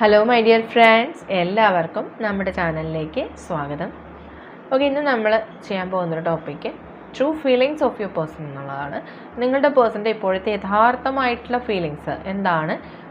Hello my dear friends എല്ലാവർക്കും നമ്മുടെ ചാനലിലേക്ക് സ്വാഗതം. ഓക്കെ ഇന്ന് നമ്മൾ ചെയ്യാൻ പോകുന്നൊരു topic true feelings of your person എന്നുള്ളതാണ്. നിങ്ങളുടെ പേഴ്സന്റെ ഇപ്പോഴത്തെ യഥാർത്ഥമായിട്ടുള്ള ഫീലിങ്സ് എന്താണ്?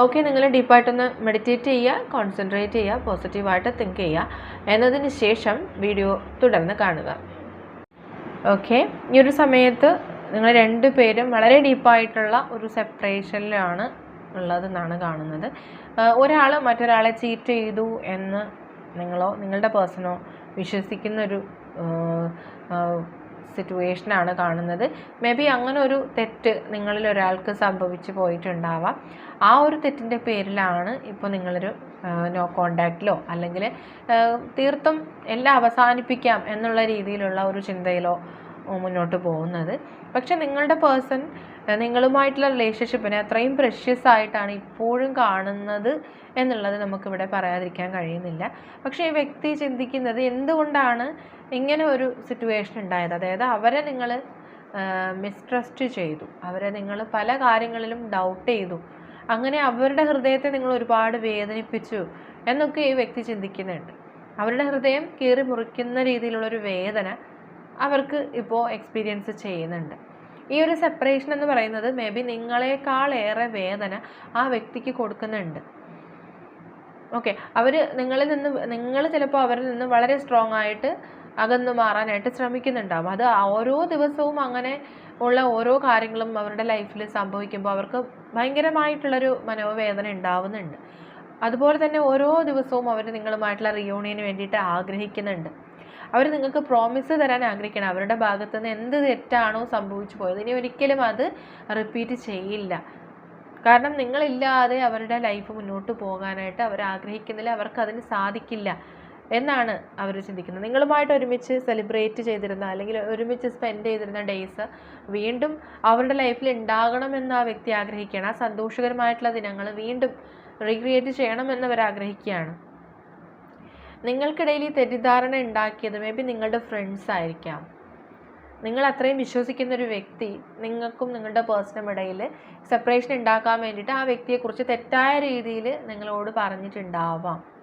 ഓക്കെ നിങ്ങൾ ഡീപ്പായിട്ടൊന്ന് മെഡിറ്റേറ്റ് ചെയ്യുക കോൺസെൻട്രേറ്റ് ചെയ്യുക പോസിറ്റീവായിട്ട് തിങ്ക് ചെയ്യുക. എന്നതിന് ശേഷം വീഡിയോ തുടർന്ന് കാണുക. ഓക്കെ ഈ ഒരു സമയത്ത് നിങ്ങൾ രണ്ടുപേരും വളരെ ഡീപ്പായിട്ടുള്ള ഒരു സെപ്പറേഷനിലാണ് ഉള്ളതെന്നാണ് കാണുന്നത്. ഒരാൾ മറ്റൊരാളെ ചീറ്റ് ചെയ്തു എന്ന് നിങ്ങളോ നിങ്ങളുടെ പേഴ്സണോ വിശ്വസിക്കുന്നൊരു സിറ്റുവേഷനാണ് കാണുന്നത്. മേ ബി അങ്ങനെ ഒരു തെറ്റ് നിങ്ങളിൽ ഒരാൾക്ക് സംഭവിച്ചു പോയിട്ടുണ്ടാവാം. ആ ഒരു തെറ്റിന്റെ പേരിലാണ് ഇപ്പോൾ നിങ്ങളൊരു നോ കോണ്ടാക്റ്റിലോ അല്ലെങ്കിൽ തീർത്തും എല്ലാം അവസാനിപ്പിക്കാം എന്നുള്ള രീതിയിലുള്ള ഒരു ചിന്തയിലോ മുന്നോട്ട് പോകുന്നത്. പക്ഷെ നിങ്ങളുടെ പേഴ്സൺ നിങ്ങളുമായിട്ടുള്ള റിലേഷൻഷിപ്പിനെ അത്രയും പ്രഷ്യസ് ആയിട്ടാണ് ഇപ്പോഴും കാണുന്നത് എന്നുള്ളത് നമുക്കിവിടെ പറയാതിരിക്കാൻ കഴിയുന്നില്ല. പക്ഷേ ഈ വ്യക്തി ചിന്തിക്കുന്നത് എന്തുകൊണ്ടാണ് ഇങ്ങനെ ഒരു സിറ്റുവേഷൻ ഉണ്ടായത്? അതായത് അവരെ നിങ്ങൾ മിസ്ട്രസ്റ്റ് ചെയ്തു. അവരെ നിങ്ങൾ പല കാര്യങ്ങളിലും ഡൗട്ട് ചെയ്തു. അങ്ങനെ അവരുടെ ഹൃദയത്തെ നിങ്ങൾ ഒരുപാട് വേദനിപ്പിച്ചു എന്നൊക്കെ ഈ വ്യക്തി ചിന്തിക്കുന്നുണ്ട്. അവരുടെ ഹൃദയം കീറി മുറിക്കുന്ന രീതിയിലുള്ളൊരു വേദന അവർക്ക് ഇപ്പോൾ എക്സ്പീരിയൻസ് ചെയ്യുന്നുണ്ട്. ഈ ഒരു സെപ്പറേഷൻ എന്ന് പറയുന്നത് മേ ബി നിങ്ങളെക്കാളേറെ വേദന ആ വ്യക്തിക്ക് കൊടുക്കുന്നുണ്ട്. ഓക്കെ അവർ നിങ്ങളിൽ നിന്ന് നിങ്ങൾ ചിലപ്പോൾ അവരിൽ നിന്ന് വളരെ സ്ട്രോങ് ആയിട്ട് അകന്നു മാറാനായിട്ട് ശ്രമിക്കുന്നുണ്ടാവും. അത് ഓരോ ദിവസവും അങ്ങനെ ഉള്ള ഓരോ കാര്യങ്ങളും അവരുടെ ലൈഫിൽ സംഭവിക്കുമ്പോൾ അവർക്ക് ഭയങ്കരമായിട്ടുള്ളൊരു മനോവേദന ഉണ്ടാവുന്നുണ്ട്. അതുപോലെ തന്നെ ഓരോ ദിവസവും അവർ നിങ്ങളുമായിട്ടുള്ള റിയൂണിയന് വേണ്ടിയിട്ട് ആഗ്രഹിക്കുന്നുണ്ട്. അവർ നിങ്ങൾക്ക് പ്രോമിസ് തരാൻ ആഗ്രഹിക്കണം അവരുടെ ഭാഗത്തു നിന്ന് എന്ത് തെറ്റാണോ സംഭവിച്ചു പോയത്. ഇനി ഒരിക്കലും അത് റിപ്പീറ്റ് ചെയ്യില്ല. കാരണം നിങ്ങളില്ലാതെ അവരുടെ ലൈഫ് മുന്നോട്ട് പോകാനായിട്ട് അവർ ആഗ്രഹിക്കുന്നില്ല. അവർക്ക് അതിന് സാധിക്കില്ല എന്നാണ് അവർ ചിന്തിക്കുന്നത്. നിങ്ങളുമായിട്ട് ഒരുമിച്ച് സെലിബ്രേറ്റ് ചെയ്തിരുന്ന അല്ലെങ്കിൽ ഒരുമിച്ച് സ്പെൻഡ് ചെയ്തിരുന്ന ഡേയ്സ് വീണ്ടും അവരുടെ ലൈഫിൽ ഉണ്ടാകണമെന്ന് ആ വ്യക്തി ആഗ്രഹിക്കുകയാണ്. ആ സന്തോഷകരമായിട്ടുള്ള ദിനങ്ങൾ വീണ്ടും റീക്രിയേറ്റ് ചെയ്യണമെന്ന് അവർ ആഗ്രഹിക്കുകയാണ്. നിങ്ങൾക്കിടയിൽ ഈ തെറ്റിദ്ധാരണ ഉണ്ടാക്കിയത് മേ ബി നിങ്ങളുടെ ഫ്രണ്ട്സ് ആയിരിക്കാം. നിങ്ങൾ അത്രയും വിശ്വസിക്കുന്ന ഒരു വ്യക്തി നിങ്ങൾക്കും നിങ്ങളുടെ പേഴ്സണും ഇടയിൽ സെപ്പറേഷൻ ഉണ്ടാക്കാൻ വേണ്ടിയിട്ട് ആ വ്യക്തിയെക്കുറിച്ച് തെറ്റായ രീതിയിൽ നിങ്ങളോട് പറഞ്ഞിട്ടുണ്ടാവാം.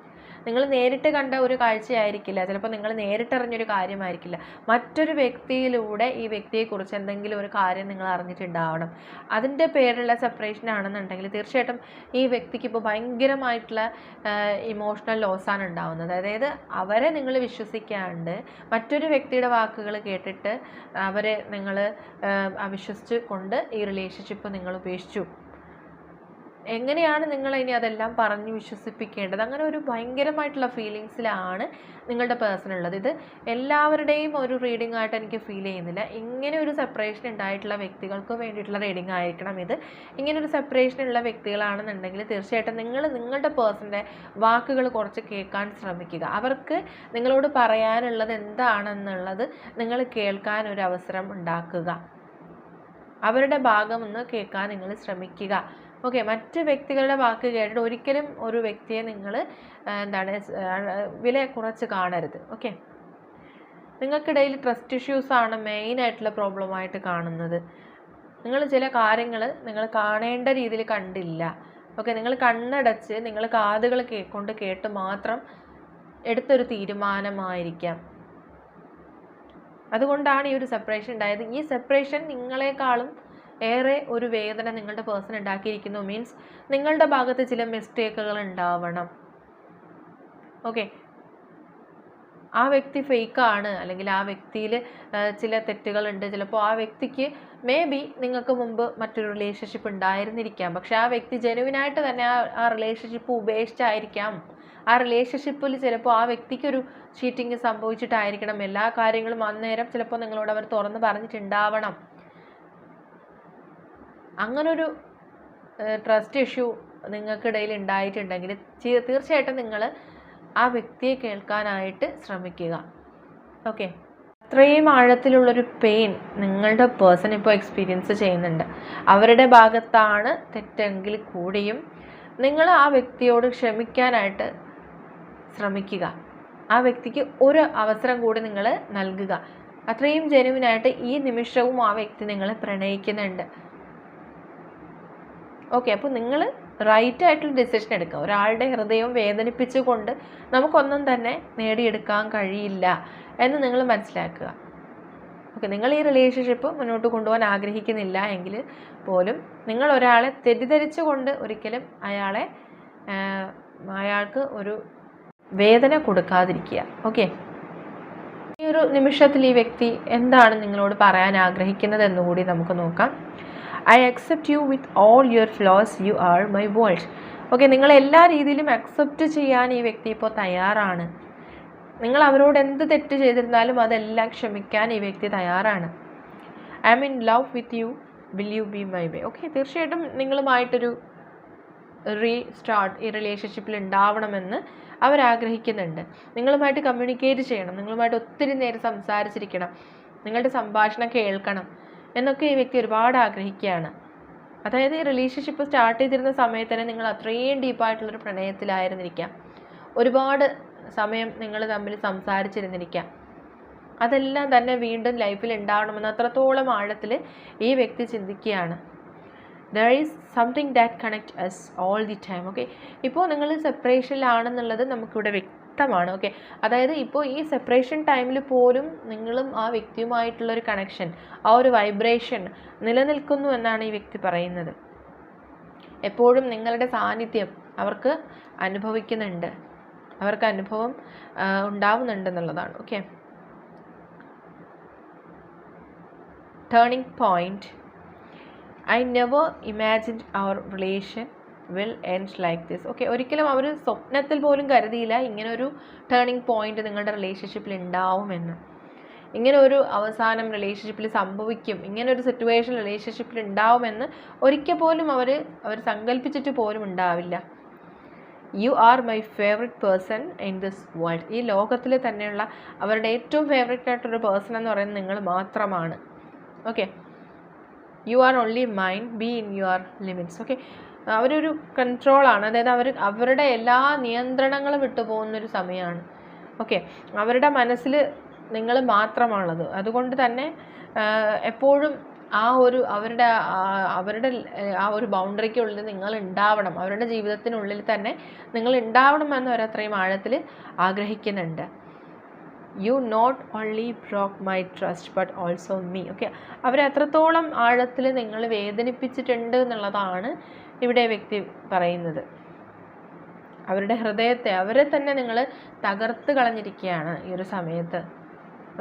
നിങ്ങൾ നേരിട്ട് കണ്ട ഒരു കാഴ്ചയായിരിക്കില്ല. ചിലപ്പോൾ നിങ്ങൾ നേരിട്ടറിഞ്ഞൊരു കാര്യമായിരിക്കില്ല. മറ്റൊരു വ്യക്തിയിലൂടെ ഈ വ്യക്തിയെക്കുറിച്ച് എന്തെങ്കിലും ഒരു കാര്യം നിങ്ങൾ അറിഞ്ഞിട്ടുണ്ടാവണം. അതിന്റെ പേരിലുള്ള സെപ്പറേഷൻ ആണെന്നുണ്ടെങ്കിൽ തീർച്ചയായിട്ടും ഈ വ്യക്തിക്ക് ഇപ്പോൾ ഭയങ്കരമായിട്ടുള്ള ഇമോഷണൽ ലോസാണ് ഉണ്ടാവുന്നത്. അതായത് അവരെ നിങ്ങൾ വിശ്വസിക്കാണ്ട് മറ്റൊരു വ്യക്തിയുടെ വാക്കുകൾ കേട്ടിട്ട് അവരെ നിങ്ങൾ അവിശ്വസിച്ച് കൊണ്ട് ഈ റിലേഷൻഷിപ്പ് നിങ്ങൾ ഉപേക്ഷിച്ചു. എങ്ങനെയാണ് നിങ്ങൾ ഇനി അതെല്ലാം പറഞ്ഞ് വിശ്വസിപ്പിക്കേണ്ടത്? അങ്ങനെ ഒരു ഭയങ്കരമായിട്ടുള്ള ഫീലിങ്സിലാണ് നിങ്ങളുടെ പേഴ്സൺ ഉള്ളത്. ഇത് എല്ലാവരുടെയും ഒരു റീഡിംഗ് ആയിട്ട് എനിക്ക് ഫീൽ ചെയ്യുന്നില്ല. ഇങ്ങനെ ഒരു സെപ്പറേഷൻ ഉണ്ടായിട്ടുള്ള വ്യക്തികൾക്ക് വേണ്ടിയിട്ടുള്ള റീഡിംഗ് ആയിരിക്കണം ഇത്. ഇങ്ങനെ ഒരു സെപ്പറേഷൻ ഉള്ള വ്യക്തികളാണെന്നുണ്ടെങ്കിൽ തീർച്ചയായിട്ടും നിങ്ങൾ നിങ്ങളുടെ പേഴ്സന്റെ വാക്കുകൾ കുറച്ച് കേൾക്കാൻ ശ്രമിക്കുക. അവർക്ക് നിങ്ങളോട് പറയാനുള്ളത് എന്താണെന്നുള്ളത് നിങ്ങൾ കേൾക്കാൻ ഒരു അവസരം ഉണ്ടാക്കുക. അവരുടെ ഭാഗം ഒന്ന് കേൾക്കാൻ നിങ്ങൾ ശ്രമിക്കുക. ഓക്കെ മറ്റ് വ്യക്തികളുടെ വാക്ക് കേട്ടിട്ട് ഒരിക്കലും ഒരു വ്യക്തിയെ നിങ്ങൾ എന്താണ് വില കുറച്ച് കാണരുത്. ഓക്കെ? നിങ്ങൾക്കിടയിൽ ട്രസ്റ്റ് ഇഷ്യൂസാണ് മെയിനായിട്ടുള്ള പ്രോബ്ലമായിട്ട് കാണുന്നത്. നിങ്ങൾ ചില കാര്യങ്ങൾ നിങ്ങൾ കാണേണ്ട രീതിയിൽ കണ്ടില്ല. ഓക്കെ നിങ്ങൾ കണ്ണടച്ച് നിങ്ങൾ കാതുകൾ കൊണ്ട് കേട്ട് മാത്രം എടുത്തൊരു തീരുമാനമായിരിക്കാം. അതുകൊണ്ടാണ് ഈ ഒരു സെപ്പറേഷൻ ഉണ്ടായത്. ഈ സെപ്പറേഷൻ നിങ്ങളെക്കാളും ഏറെ ഒരു വേദന നിങ്ങളുടെ പേഴ്സൺ ഉണ്ടാക്കിയിരിക്കുന്നു. മീൻസ് നിങ്ങളുടെ ഭാഗത്ത് ചില മിസ്റ്റേക്കുകൾ ഉണ്ടാവണം. ഓക്കെ ആ വ്യക്തി ഫേക്കാണ് അല്ലെങ്കിൽ ആ വ്യക്തിയിൽ ചില തെറ്റുകളുണ്ട് ചിലപ്പോൾ ആ വ്യക്തിക്ക് മേ ബി നിങ്ങൾക്ക് മുമ്പ് മറ്റൊരു റിലേഷൻഷിപ്പ് ഉണ്ടായിരുന്നിരിക്കാം. പക്ഷെ ആ വ്യക്തി ജെനുവിനായിട്ട് തന്നെ ആ ആ റിലേഷൻഷിപ്പ് ഉപേക്ഷിച്ചായിരിക്കാം. ആ റിലേഷൻഷിപ്പിൽ ചിലപ്പോൾ ആ വ്യക്തിക്കൊരു ചീറ്റിങ് സംഭവിച്ചിട്ടായിരിക്കണം. എല്ലാ കാര്യങ്ങളും അന്നേരം ചിലപ്പോൾ നിങ്ങളോട് അവർ തുറന്ന് പറഞ്ഞിട്ടുണ്ടാവണം. അങ്ങനൊരു ട്രസ്റ്റ് ഇഷ്യൂ നിങ്ങൾക്കിടയിൽ ഉണ്ടായിട്ടുണ്ടെങ്കിൽ തീർച്ചയായിട്ടും നിങ്ങൾ ആ വ്യക്തിയെ കേൾക്കാനായിട്ട് ശ്രമിക്കുക. ഓക്കെ അത്രയും ആഴത്തിലുള്ളൊരു പെയിൻ നിങ്ങളുടെ പേഴ്സൺ ഇപ്പോൾ എക്സ്പീരിയൻസ് ചെയ്യുന്നുണ്ട്. അവരുടെ ഭാഗത്താണ് തെറ്റെങ്കിൽ കൂടിയും നിങ്ങൾ ആ വ്യക്തിയോട് ക്ഷമിക്കാനായിട്ട് ശ്രമിക്കുക. ആ വ്യക്തിക്ക് ഒരു അവസരം കൂടി നിങ്ങൾ നൽകുക. അത്രയും ജനുവിനായിട്ട് ഈ നിമിഷവും ആ വ്യക്തി നിങ്ങളെ പ്രണയിക്കുന്നുണ്ട്. ഓക്കെ അപ്പോൾ നിങ്ങൾ റൈറ്റ് ആയിട്ടുള്ള ഡിസിഷൻ എടുക്കുക. ഒരാളുടെ ഹൃദയം വേദനിപ്പിച്ചുകൊണ്ട് നമുക്കൊന്നും തന്നെ നേടിയെടുക്കാൻ കഴിയില്ല എന്ന് നിങ്ങൾ മനസ്സിലാക്കുക. ഓക്കെ നിങ്ങൾ ഈ റിലേഷൻഷിപ്പ് മുന്നോട്ട് കൊണ്ടുപോകാൻ ആഗ്രഹിക്കുന്നില്ല എങ്കിൽ പോലും നിങ്ങൾ ഒരാളെ തെറ്റിദ്ധരിച്ചുകൊണ്ട് ഒരിക്കലും അയാളെ അയാൾക്ക് ഒരു വേദന കൊടുക്കാതിരിക്കുക. ഓക്കെ? ഈ ഒരു നിമിഷത്തിൽ ഈ വ്യക്തി എന്താണ് നിങ്ങളോട് പറയാൻ ആഗ്രഹിക്കുന്നത് എന്നുകൂടി നമുക്ക് നോക്കാം. I accept you with all your flaws you are my world okay നിങ്ങൾ എല്ലാ രീതിയിലും അക്സെപ്റ്റ് ചെയ്യാൻ ഈ വ്യക്തി ഇപ്പോൾ തയ്യാറാണ്. നിങ്ങൾ അവരോട് എന്ത് തെറ്റ് ചെയ്തിരുന്നാലും അതെല്ലാം ക്ഷമിക്കാൻ ഈ വ്യക്തി തയ്യാറാണ്. I in love with you will you be my way okay തീർച്ചയായിട്ടും നിങ്ങളുമായിട്ടൊരു റീ സ്റ്റാർട്ട് ഈ റിലേഷൻഷിപ്പിൽ ഉണ്ടാവണമെന്ന് അവരാഗ്രഹിക്കുന്നുണ്ട് നിങ്ങളുമായിട്ട് കമ്മ്യൂണിക്കേറ്റ് ചെയ്യണം. നിങ്ങളുമായിട്ട് ഒത്തിരി നേരം സംസാരിച്ചിരിക്കണം. നിങ്ങളുടെ സംഭാഷണം കേൾക്കണം. എന്നൊക്കെ ഈ വ്യക്തി ഒരുപാട് ആഗ്രഹിക്കുകയാണ്. അതായത് ഈ റിലേഷൻഷിപ്പ് സ്റ്റാർട്ട് ചെയ്തിരുന്ന സമയത്ത് തന്നെ നിങ്ങൾ അത്രയും ഡീപ്പായിട്ടുള്ളൊരു പ്രണയത്തിലായിരുന്നിരിക്കാം. ഒരുപാട് സമയം നിങ്ങൾ തമ്മിൽ സംസാരിച്ചിരുന്നിരിക്കാം. അതെല്ലാം തന്നെ വീണ്ടും ലൈഫിൽ ഉണ്ടാവണമെന്ന് അത്രത്തോളം ആഴത്തിൽ ഈ വ്യക്തി ചിന്തിക്കുകയാണ്. There is something that connect us all the time okay ഇപ്പോൾ നിങ്ങൾ സെപ്പറേഷനിലാണെന്നുള്ളത് നമുക്കിവിടെ വ്യക്തമാണ്. ഓക്കെ അതായത് ഇപ്പോൾ ഈ സെപ്പറേഷൻ ടൈമിൽ പോലും നിങ്ങളും ആ വ്യക്തിയുമായിട്ടുള്ള ഒരു കണക്ഷൻ ആ ഒരു വൈബ്രേഷൻ നിലനിൽക്കുന്നു എന്നാണ് ഈ വ്യക്തി പറയുന്നത്. എപ്പോഴും നിങ്ങളുടെ സാന്നിധ്യം അവർക്ക് അനുഭവിക്കുന്നുണ്ട്. അവർക്ക് അനുഭവം ഉണ്ടാവുന്നുണ്ട് ഉണ്ടാവുന്നുണ്ടെന്നുള്ളതാണ് okay turning point I never imagined our relation will end like this okay ഒരിക്കലും അവർ സ്വപ്നത്തിൽ പോലും കരുതിയില്ല ഇങ്ങനെ ഒരു ടേണിംഗ് പോയിന്റ് നിങ്ങളുടെ റിലേഷൻഷിപ്പിൽ ഉണ്ടാവുമെന്ന് ഇങ്ങനെ ഒരു അവസാനം റിലേഷൻഷിപ്പിൽ സംഭവിക്കും. ഇങ്ങനെ ഒരു സിറ്റുവേഷൻ റിലേഷൻഷിപ്പിൽ ഉണ്ടാവുമെന്ന് ഒരിക്കൽ പോലും അവർ അവർ സങ്കല്പിച്ചിട്ട് പോലും ഉണ്ടാവില്ല you are my favourite person in this world ഈ ലോകത്തിൽ തന്നെയുള്ള അവരുടെ ഏറ്റവും ഫേവററ്റ് ആയിട്ടൊരു പേഴ്സൺ എന്ന് പറയുന്നത് നിങ്ങൾ മാത്രമാണ്. Okay you are only mind be in your limits okay അവരൊരു കൺട്രോളാണ് അതായത് അവർ അവരുടെ എല്ലാ നിയന്ത്രണങ്ങളും വിട്ടു പോകുന്നൊരു സമയമാണ്. ഓക്കെ അവരുടെ മനസ്സിൽ നിങ്ങൾ മാത്രമാണുള്ളത്. അതുകൊണ്ട് തന്നെ എപ്പോഴും ആ ഒരു അവരുടെ അവരുടെ ആ ഒരു ബൗണ്ടറിക്കുള്ളിൽ നിങ്ങൾ ഉണ്ടാവണം അവരുടെ ജീവിതത്തിനുള്ളിൽ തന്നെ നിങ്ങൾ ഉണ്ടാവണം എന്ന് അവരത്രയും ആഴത്തിൽ ആഗ്രഹിക്കുന്നുണ്ട്. You not only broke my trust but also me okay അവരെ അത്രത്തോളം ആഴത്തിൽ നിങ്ങൾ വേദനിപ്പിച്ചിട്ടുണ്ട് എന്നുള്ളതാണ് ഇവിടെ വ്യക്തി പറയുന്നത്. അവരുടെ ഹൃദയത്തെ അവരെ തന്നെ നിങ്ങൾ തകർത്ത് കളഞ്ഞിരിക്കുകയാണ് ഈ ഒരു സമയത്ത്.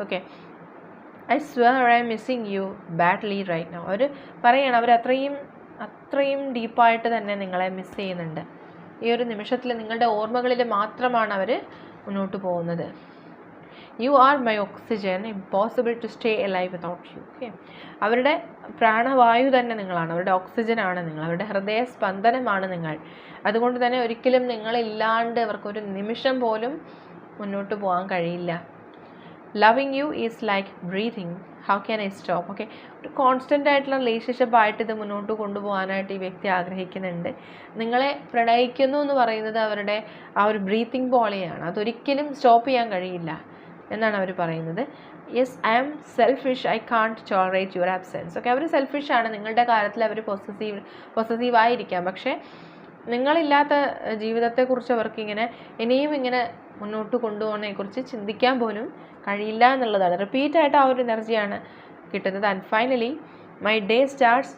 Okay I swear I'm missing you badly right now അവർ പറയണം അവർ അത്രയും അത്രയും ഡീപ്പായിട്ട് തന്നെ നിങ്ങളെ മിസ് ചെയ്യുന്നുണ്ട്. ഈ ഒരു നിമിഷത്തിൽ നിങ്ങളുടെ ഓർമ്മകളിൽ മാത്രമാണ് അവർ മുന്നോട്ട് പോകുന്നത്. You are my oxygen impossible to stay a life without you okay അവരുടെ പ്രാണവായു തന്നെ നിങ്ങളാണ് അവരുടെ ഓക്സിജനാണ് നിങ്ങൾ അവരുടെ ഹൃദയ സ്പന്ദനമാണ് നിങ്ങൾ. അതുകൊണ്ട് തന്നെ ഒരിക്കലും നിങ്ങളില്ലാണ്ട് അവർക്കൊരു നിമിഷം പോലും മുന്നോട്ട് പോകാൻ കഴിയില്ല. Loving you is like breathing how can I stop okay ഒരു കോൺസ്റ്റന്റ് ആയിട്ടുള്ള റിലേഷൻഷിപ്പ് ആയിട്ട് ഇത് മുന്നോട്ട് കൊണ്ടുപോകാനായിട്ട് ഈ വ്യക്തി ആഗ്രഹിക്കുന്നുണ്ട്. നിങ്ങളെ പ്രണയിക്കുന്നു എന്ന് പറയുന്നത് അവരുടെ ആ ഒരു ബ്രീത്തിങ് പോലെയാണ്. അതൊരിക്കലും സ്റ്റോപ്പ് ചെയ്യാൻ കഴിയില്ല. എന്നാണ് അവർ പറയുന്നത്. Yes I am selfish I can't tolerate your absence okay അവർ സെൽഫിഷാണ് നിങ്ങളുടെ കാര്യത്തിൽ അവർ പൊസസീവ് ആയിരിക്കാം. പക്ഷേ നിങ്ങളില്ലാത്ത ജീവിതത്തെക്കുറിച്ച് അവർക്ക് ഇങ്ങനെ ഇനിയും ഇങ്ങനെ മുന്നോട്ട് കൊണ്ടുപോകുന്നതിനെക്കുറിച്ച് ചിന്തിക്കാൻ പോലും കഴിയില്ല എന്നുള്ളതാണ്. റിപ്പീറ്റായിട്ട് ആ ഒരു എനർജിയാണ് കിട്ടുന്നത്. And finally my day starts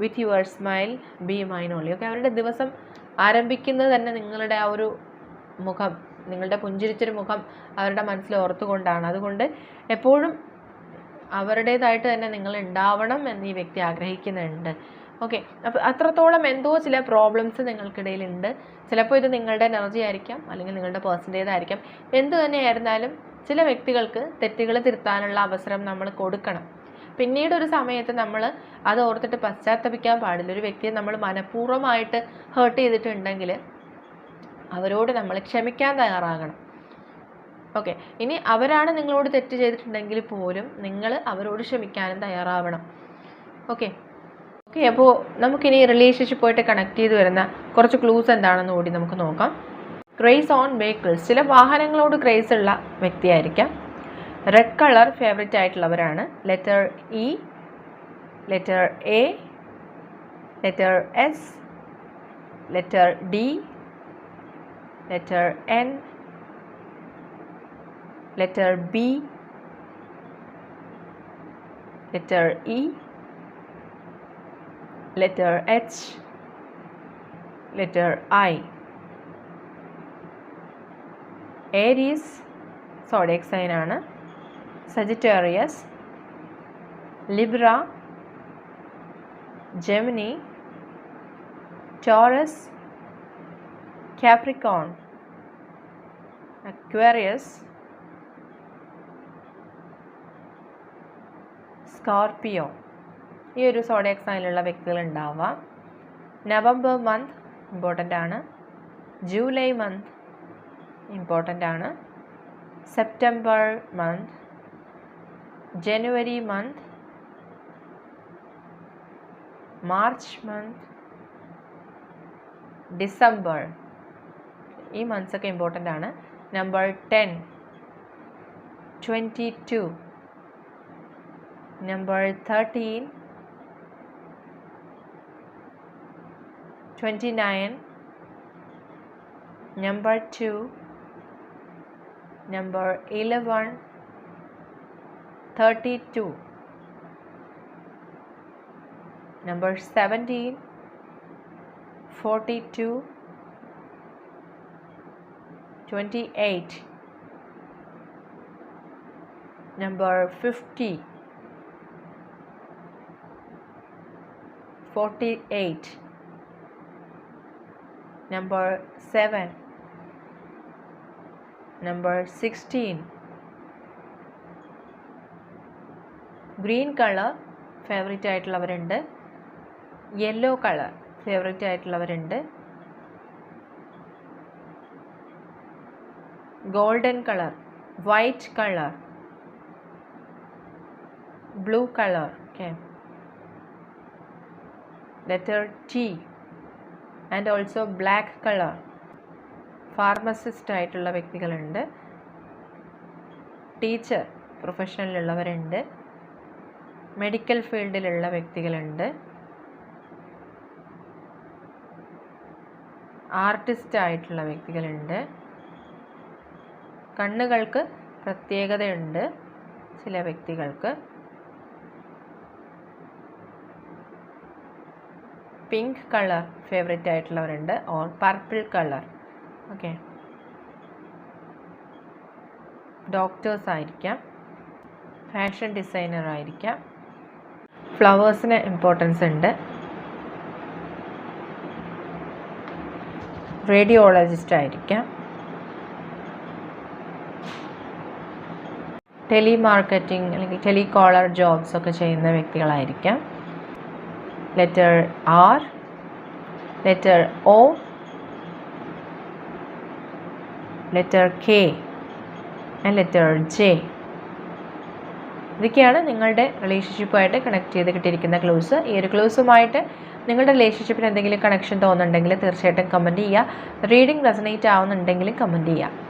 with your smile be mine only okay അവരുടെ ദിവസം ആരംഭിക്കുന്നത് തന്നെ നിങ്ങളുടെ ആ ഒരു മുഖം. നിങ്ങളുടെ പുഞ്ചിരിച്ചൊരു മുഖം അവരുടെ മനസ്സിൽ ഓർത്തുകൊണ്ടാണ്. അതുകൊണ്ട് എപ്പോഴും അവരുടേതായിട്ട് തന്നെ നിങ്ങൾ ഉണ്ടാവണം എന്ന് ഈ വ്യക്തി ആഗ്രഹിക്കുന്നുണ്ട്. ഓക്കെ. അപ്പോൾ അത്രത്തോളം എന്തോ ചില പ്രോബ്ലംസ് നിങ്ങൾക്കിടയിലുണ്ട്. ചിലപ്പോൾ ഇത് നിങ്ങളുടെ എനർജി ആയിരിക്കാം അല്ലെങ്കിൽ നിങ്ങളുടെ പേഴ്സന്റേത് ആയിരിക്കാം. എന്ത് തന്നെയായിരുന്നാലും ചില വ്യക്തികൾക്ക് തെറ്റുകൾ തിരുത്താനുള്ള അവസരം നമ്മൾ കൊടുക്കണം. പിന്നീട് ഒരു സമയത്ത് നമ്മൾ അത് ഓർത്തിട്ട് പശ്ചാത്തപിക്കാൻ പാടില്ല. ഒരു വ്യക്തിയെ നമ്മൾ മനഃപൂർവമായിട്ട് ഹേർട്ട് ചെയ്തിട്ടുണ്ടെങ്കിൽ അവരോട് നമ്മൾ ക്ഷമിക്കാൻ തയ്യാറാകണം. ഓക്കെ ഇനി അവരാണ് നിങ്ങളോട് തെറ്റ് ചെയ്തിട്ടുണ്ടെങ്കിൽ പോലും നിങ്ങൾ അവരോട് ക്ഷമിക്കാനും തയ്യാറാവണം. ഓക്കെ ഓക്കെ അപ്പോൾ നമുക്കിനി റിലേഷൻഷിപ്പ് പോയിട്ട് കണക്ട് ചെയ്ത് വരുന്ന കുറച്ച് ക്ലൂസ് എന്താണെന്ന് കൂടി നമുക്ക് നോക്കാം. ക്രേസ് ഓൺ വെഹിക്കിൾസ് ചില വാഹനങ്ങളോട് ക്രേസ് ഉള്ള വ്യക്തിയായിരിക്കാം. Red colour favourite ആയിട്ടുള്ളവരാണ്. Letter E letter A letter S letter D letter N letter B letter E letter H letter I Aries zodiac ആണ്. Sagittarius Libra Gemini Taurus Capricorn Aquarius, Scorpio. ഈ ഒരു zodiac സൈനിലുള്ള വ്യക്തികൾ ഉണ്ടാവാം November month important ആണ്. July month important ആണ്. September month January month March month December ഈ months ഒക്കെ ഇമ്പോർട്ടന്റ് ആണ്. Number ten twenty two number thirteen twenty nine number 2 number 11 32 number 17 42 28 number 50 48 number 7 number 16 green colour favourite ആയിട്ടുള്ളവരുണ്ട്. Yellow colour favourite ആയിട്ടുള്ളവരുണ്ട്. Golden colour white colour blue colour okay letter T and also black colour. Pharmacist ആയിട്ടുള്ള വ്യക്തികളുണ്ട്. Teacher പ്രൊഫഷനിലുള്ളവരുണ്ട് medical ഫീൽഡിലുള്ള വ്യക്തികളുണ്ട്. Artist ആയിട്ടുള്ള വ്യക്തികളുണ്ട്. കണ്ണുകൾക്ക് പ്രത്യേകതയുണ്ട് ചില വ്യക്തികൾക്ക്. Pink colour favourite ആയിട്ടുള്ളവരുണ്ട്. Or purple colour. Okay. Doctors ആയിരിക്കാം. ഫാഷൻ ഡിസൈനർ ആയിരിക്കാം. ഫ്ലവേഴ്സിന് ഇമ്പോർട്ടൻസ് ഉണ്ട്. റേഡിയോളജിസ്റ്റ് ആയിരിക്കാം. ടെലി മാർക്കറ്റിംഗ് അല്ലെങ്കിൽ ടെലികോളർ ജോബ്സ് ഒക്കെ ചെയ്യുന്ന വ്യക്തികളായിരിക്കാം. Letter R letter O letter K and letter J. ഇതൊക്കെയാണ് നിങ്ങളുടെ റിലേഷൻഷിപ്പുമായിട്ട് കണക്ട് ചെയ്ത് കിട്ടിയിരിക്കുന്ന ക്ലൂസ്. ഈ ഒരു ക്ലൂസുമായിട്ട് നിങ്ങളുടെ റിലേഷൻഷിപ്പിന് എന്തെങ്കിലും കണക്ഷൻ തോന്നുന്നുണ്ടെങ്കിൽ തീർച്ചയായിട്ടും കമന്റ് ചെയ്യുക. റീഡിംഗ് റെസനേറ്റ് ആവുന്നുണ്ടെങ്കിൽ കമന്റ് ചെയ്യുക.